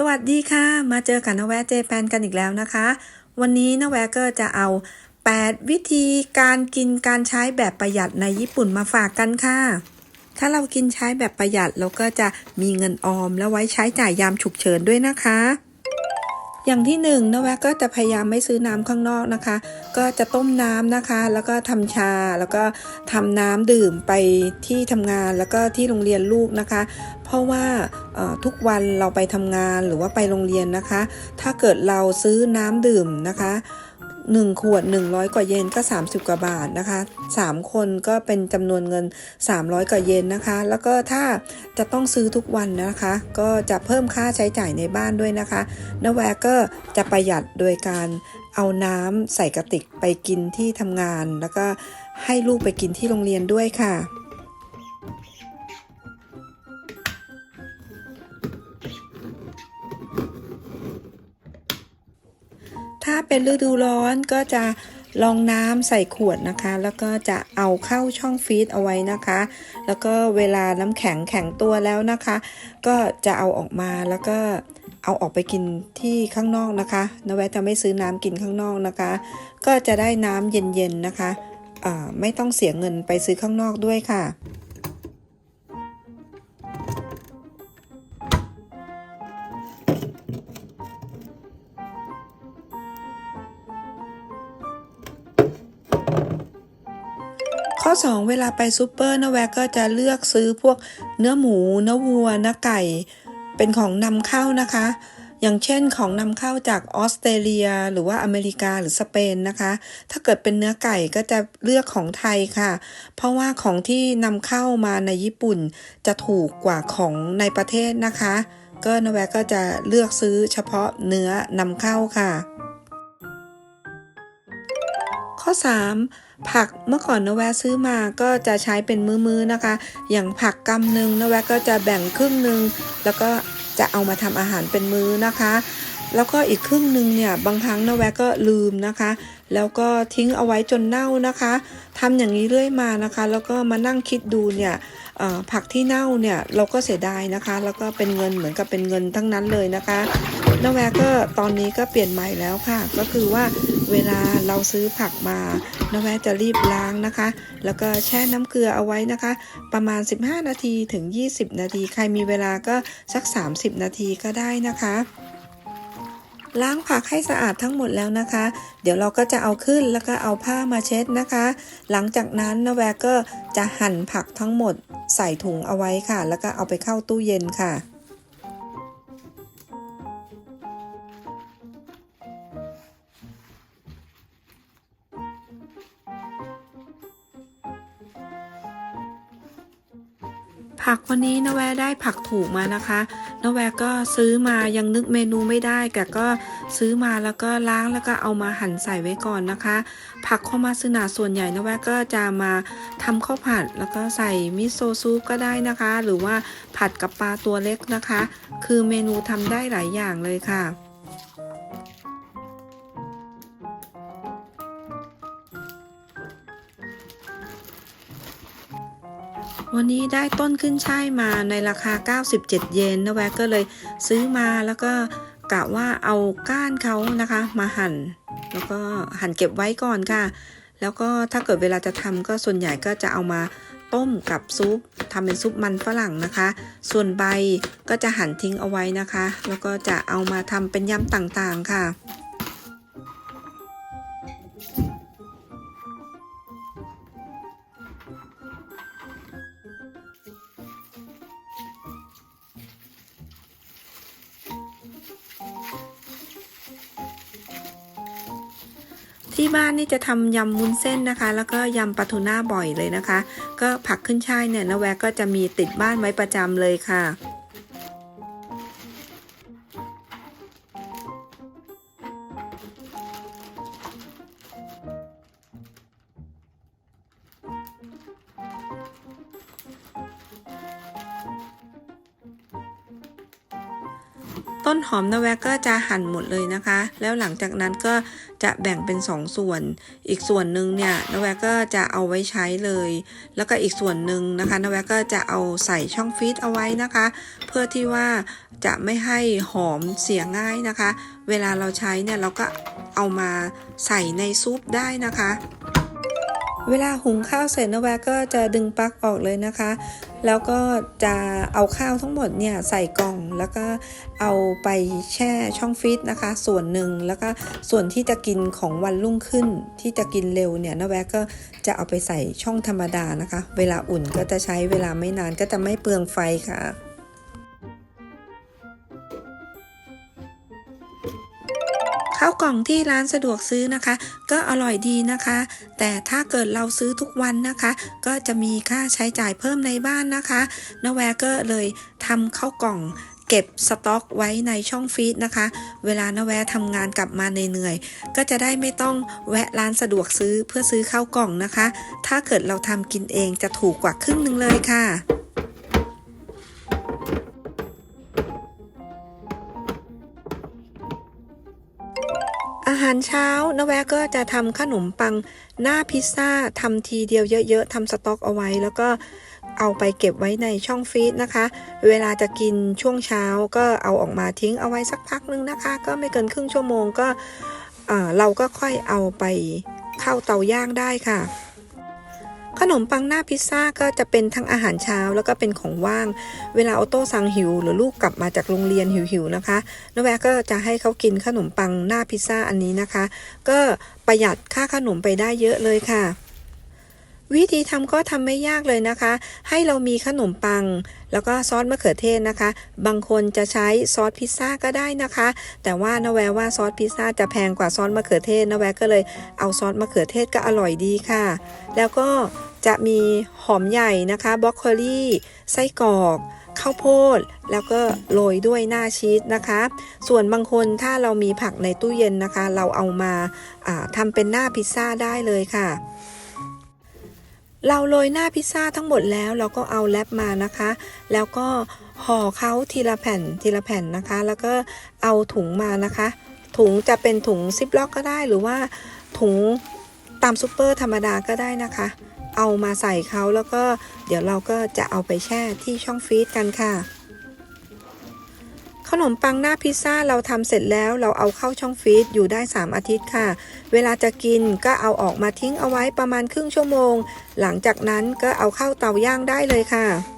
สวัสดีค่ะ มาเจอกันนแวะเจแปนกันอีกแล้วนะคะ วันนี้นแวะก็จะเอา 8 วิธีการกินการใช้แบบประหยัดในญี่ปุ่นมาฝากกันค่ะ ถ้าเรากินใช้แบบประหยัดเราก็จะมีเงินออมแล้วไว้ใช้จ่ายยามฉุกเฉินด้วยนะคะ อย่างที่หนึ่งนะแวะก็จะพยายามไม่ซื้อน้ำข้างนอกนะคะ ก็จะต้มน้ำนะคะ แล้วก็ทำชาแล้วก็ทำน้ำดื่มไปที่ทำงานแล้วก็ที่โรงเรียนลูกนะคะ เพราะว่าทุกวันเราไปทำงานหรือว่าไปโรงเรียนนะคะ ถ้าเกิดเราซื้อน้ำดื่มนะคะ 1 ขวด 100 กว่าเยนก็ 30 กว่าบาทนะคะ 3 คนก็เป็นจำนวนเงิน 300 กว่าเยนนะคะ แล้วก็ถ้าจะต้องซื้อทุกวันนะคะ ก็จะเพิ่มค่าใช้จ่ายในบ้านด้วยนะคะนแวร์ก็จะประหยัดโดยการเอาน้ำใส่กระติกไปกินที่ทำงาน แล้วก็ให้ลูกไปกินที่โรงเรียนด้วยค่ะาเป็นฤดูร้อนก็จะลองน้ำใส่ขวดนะคะ แล้วก็จะเอาเข้าช่องฟรีซเอาไว้นะคะ แล้วก็เวลาน้ำแข็งแข็งตัวแล้วนะคะ ก็จะเอาออกมาแล้วก็เอาออกไปกินที่ข้างนอกนะคะนแวะจะไม่ซื้อน้ำกินข้างนอกนะคะ ก็จะได้น้ำเย็นๆนะคะไม่ต้องเสียเงินไปซื้อข้างนอกด้วยค่ะ ข้อ 2 เวลาไปซูเปอร์นะแวะก็จะเลือกซื้อพวกเนื้อหมู เนื้อวัวเนื้อไก่ เป็นของนำเข้านะคะ อย่างเช่นของนำเข้าจากออสเตรเลีย หรือว่าอเมริกาหรือสเปนนะคะ ถ้าเกิดเป็นเนื้อไก่ก็จะเลือกของไทยค่ะ เพราะว่าของที่นำเข้ามาในญี่ปุ่นจะถูกกว่าของในประเทศนะคะ ก็นแวะก็จะเลือกซื้อเฉพาะเนื้อนำเข้าค่ะ ข้อ 3 ผักเมื่อก่อนนะแวะซื้อมาก็จะใช้เป็นมือๆนะคะ อย่างผักกำหนึ่งนะแวะก็จะแบ่งครึ่งหนึ่งแล้วก็จะเอามาทำอาหารเป็นมื้อนะคะ แล้วก็อีกครึ่งหนึ่งเนี่ยบางครั้งนะแวะก็ลืมนะคะ แล้วก็ทิ้งเอาไว้จนเน่านะคะทำอย่างนี้เรื่อยมานะคะ แล้วก็มานั่งคิดดูเนี่ย ผักที่เน่าเนี่ยเราก็เสียดายนะคะ แล้วก็เป็นเงินเหมือนกับเป็นเงินทั้งนั้นเลยนะคะนแวก็ตอนนี้ก็เปลี่ยนใหม่แล้วค่ะ ก็คือว่าเวลาเราซื้อผักมานแวจะรีบล้างนะคะ แล้วก็แช่น้ำเกลือเอาไว้นะคะ ประมาณ 15 นาทีถึง 20 นาที ใครมีเวลาก็สัก 30 นาทีก็ได้นะคะ ล้างผักให้สะอาดทั้งหมดแล้วนะคะ เดี๋ยวเราก็จะเอาขึ้นแล้วก็เอาผ้ามาเช็ดนะคะ หลังจากนั้นนะแวก็จะหั่นผักทั้งหมดใส่ถุงเอาไว้ค่ะ แล้วก็เอาไปเข้าตู้เย็นค่ะ ผักวันนี้นแวได้ผักถูกมานะคะนแวก็ซื้อมายังนึกเมนูไม่ได้แต่ก็ซื้อมาแล้วก็ล้างแล้วก็เอามาหั่นใส่ไว้ก่อนนะคะ ผักข้ามาซึนาส่วนใหญ่นแวก็จะมาทำข้าวผัด แล้วก็ใส่มิโซะซุปก็ได้นะคะ หรือว่าผัดกับปลาตัวเล็กนะคะ คือเมนูทำได้หลายอย่างเลยค่ะ วันนี้ได้ต้นขึ้นช่ายมาในราคา 97 เยนนะแวก็เลยซื้อมาแล้วก็กะว่าเอาก้านเขานะคะ มาหั่น แล้วก็หั่นเก็บไว้ก่อนค่ะ แล้วก็ถ้าเกิดเวลาจะทำก็ส่วนใหญ่ก็จะเอามาต้มกับซุปทำเป็นซุปมันฝรั่งนะคะ ส่วนใบก็จะหั่นทิ้งเอาไว้นะคะ แล้วก็จะเอามาทำเป็นยำต่างๆค่ะ ที่บ้านนี่จะทำยำวุ้นเส้นนะคะ แล้วก็ยำปลาทูน่าบ่อยเลยนะคะ ก็ผักขึ้นช่ายเนี่ยนะแวก็จะมีติดบ้านไว้ประจำเลยค่ะต้นหอมนะแวก็จะหั่นหมดเลยนะคะ แล้วหลังจากนั้นก็ จะแบ่งเป็นสองส่วน อีกส่วนหนึ่งเนี่ยนะแวะก็จะเอาไว้ใช้เลย แล้วก็อีกส่วนหนึ่งนะคะนะแวะก็จะเอาใส่ช่องฟีดเอาไว้นะคะ เพื่อที่ว่าจะไม่ให้หอมเสียง่ายนะคะ เวลาเราใช้เนี่ยเราก็เอามาใส่ในซุปได้นะคะ เวลาหุงข้าวเสร็จนะแวก็จะดึงปลั๊กออกเลยนะคะ แล้วก็จะเอาข้าวทั้งหมดเนี่ยใส่กล่องแล้วก็เอาไปแช่ช่องฟรีซนะคะ ส่วนหนึ่งแล้วก็ส่วนที่จะกินของวันรุ่งขึ้นที่จะกินเร็วเนี่ยนะแวก็จะเอาไปใส่ช่องธรรมดานะคะ เวลาอุ่นก็จะใช้เวลาไม่นานก็จะไม่เปลืองไฟค่ะ ข้าวกล่องที่ร้านสะดวกซื้อนะคะ ก็อร่อยดีนะคะ แต่ถ้าเกิดเราซื้อทุกวันนะคะ ก็จะมีค่าใช้จ่ายเพิ่มในบ้านนะคะนแวก็เลยทำข้าวกล่องเก็บสต็อกไว้ในช่องฟรีซนะคะ เวลานแวะทำงานกลับมาเหนื่อยๆก็จะได้ไม่ต้องแวะร้านสะดวกซื้อเพื่อซื้อข้าวกล่องนะคะ ถ้าเกิดเราทำกินเองจะถูกกว่าครึ่งหนึ่งเลยค่ะารเช้านแวะก็จะทำขนมปังหน้าพิซซ่าทำทีเดียวเยอะๆทำสต็อกเอาไว้ แล้วก็เอาไปเก็บไว้ในช่องฟรีซนะคะ เวลาจะกินช่วงเช้าก็เอาออกมาทิ้งเอาไว้สักพักนึงนะคะ ก็ไม่เกินครึ่งชั่วโมงก็เออเราก็ค่อยเอาไปเข้าเตาย่างได้ค่ะ ขนมปังหน้าพิซซ่าก็จะเป็นทั้งอาหารเช้าแล้วก็เป็นของว่าง เวลาออโต้สั่งหิว หรือลูกกลับมาจากโรงเรียนหิวๆนะคะนแวก็จะให้เขากินขนมปังหน้าพิซซ่าอันนี้นะคะ ก็ประหยัดค่าขนมไปได้เยอะเลยค่ะ วิธีทำก็ทำไม่ยากเลยนะคะ ให้เรามีขนมปัง แล้วก็ซอสมะเขือเทศนะคะ บางคนจะใช้ซอสพิซซ่าก็ได้นะคะ แต่ว่านแวว่าซอสพิซซ่าจะแพงกว่าซอสมะเขือเทศนแวก็เลยเอาซอสมะเขือเทศก็อร่อยดีค่ะ แล้วก็จะมีหอมใหญ่นะคะบรอกโคลีไส้กรอกข้าวโพดแล้วก็โรยด้วยหน้าชีสนะคะ ส่วนบางคนถ้าเรามีผักในตู้เย็นนะคะ เราเอามาาทำเป็นหน้าพิซซ่าได้เลยค่ะ เราโรยหน้าพิซซ่าทั้งหมดแล้วเราก็เอาแรปมานะคะ แล้วก็ห่อเขาทีละแผ่นทีละแผ่นนะคะ แล้วก็เอาถุงมานะคะ ถุงจะเป็นถุงซิปล็อกก็ได้หรือว่าถุงตามซูเปอร์ธรรมดาก็ได้นะคะ เอามาใส่เขาแล้วก็เดี๋ยวเราก็จะเอาไปแช่ที่ช่องฟรีซกันค่ะ ขนมปังหน้าพิซซ่าเราทำเสร็จแล้วเราเอาเข้าช่องฟรีซอยู่ได้ 3 อาทิตย์ค่ะ เวลาจะกินก็เอาออกมาทิ้งเอาไว้ประมาณครึ่งชั่วโมง หลังจากนั้นก็เอาเข้าเตาย่างได้เลยค่ะ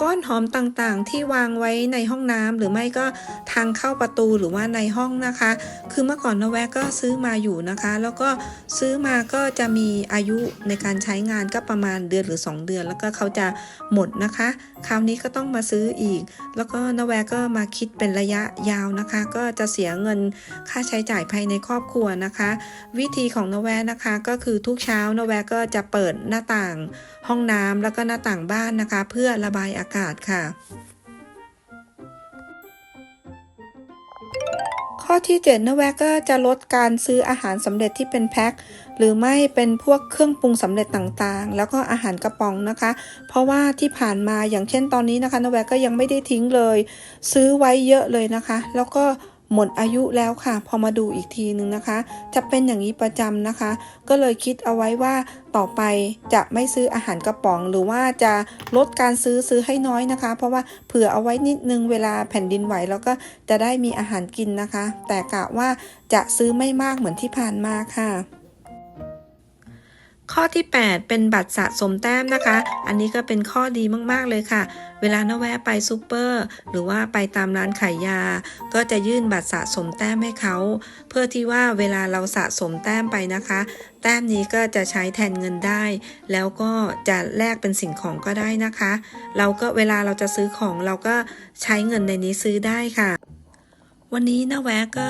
ก้อนหอมต่างๆ ที่วางไว้ในห้องน้ำหรือไม่ก็ทางเข้าประตูหรือว่าในห้องนะคะ คือเมื่อก่อนนแวะก็ซื้อมาอยู่นะคะ แล้วก็ซื้อมาก็จะมีอายุในการใช้งานก็ประมาณเดือนหรือ 2 เดือน แล้วก็เขาจะหมดนะคะ คราวนี้ก็ต้องมาซื้ออีก แล้วก็นแวะก็มาคิดเป็นระยะยาวนะคะ ก็จะเสียเงินค่าใช้จ่ายภายในครอบครัวนะคะ วิธีของนแวะนะคะก็คือทุกเช้านแวะก็จะเปิดหน้าต่างห้องน้ำแล้วก็หน้าต่างบ้านนะคะ เพื่อระบายอากาศค่ะ ข้อที่7นะแวก็จะลดการซื้ออาหารสำเร็จที่เป็นแพ็คหรือไม่เป็นพวกเครื่องปรุงสำเร็จต่างๆ แล้วก็อาหารกระป๋องนะคะ เพราะว่าที่ผ่านมาอย่างเช่นตอนนี้นะคะนะแวก็ยังไม่ได้ทิ้งเลย ซื้อไว้เยอะเลยนะคะ แล้วก็ หมดอายุแล้วค่ะ พอมาดูอีกทีนึงนะคะ จะเป็นอย่างนี้ประจำนะคะ ก็เลยคิดเอาไว้ว่าต่อไปจะไม่ซื้ออาหารกระป๋อง หรือว่าจะลดการซื้อซื้อให้น้อยนะคะ เพราะว่าเผื่อเอาไว้นิดนึงเวลาแผ่นดินไหวแล้วก็จะได้มีอาหารกินนะคะ แต่กะว่าจะซื้อไม่มากเหมือนที่ผ่านมาค่ะ ข้อที่ 8 เป็นบัตรสะสมแต้มนะคะ อันนี้ก็เป็นข้อดีมาก ๆ เลยค่ะ เวลานะแวะไปซูเปอร์ หรือว่าไปตามร้านขายยา ก็จะยื่นบัตรสะสมแต้มให้เขา เพื่อที่ว่าเวลาเราสะสมแต้มไปนะคะ แต้มนี้ก็จะใช้แทนเงินได้ แล้วก็จะแลกเป็นสิ่งของก็ได้นะคะ เราก็เวลาเราจะซื้อของเราก็ใช้เงินในนี้ซื้อได้ค่ะ วันนี้นะแวะก็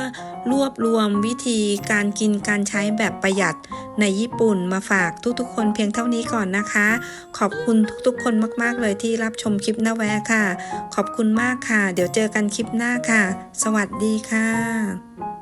รวบรวมวิธีการกินการใช้แบบประหยัดในญี่ปุ่นมาฝากทุกๆ คนเพียงเท่านี้ก่อนนะคะ ขอบคุณทุกๆ คนมากๆเลยที่รับชมคลิปนะแวะค่ะ ขอบคุณมากค่ะ เดี๋ยวเจอกันคลิปหน้าค่ะ สวัสดีค่ะ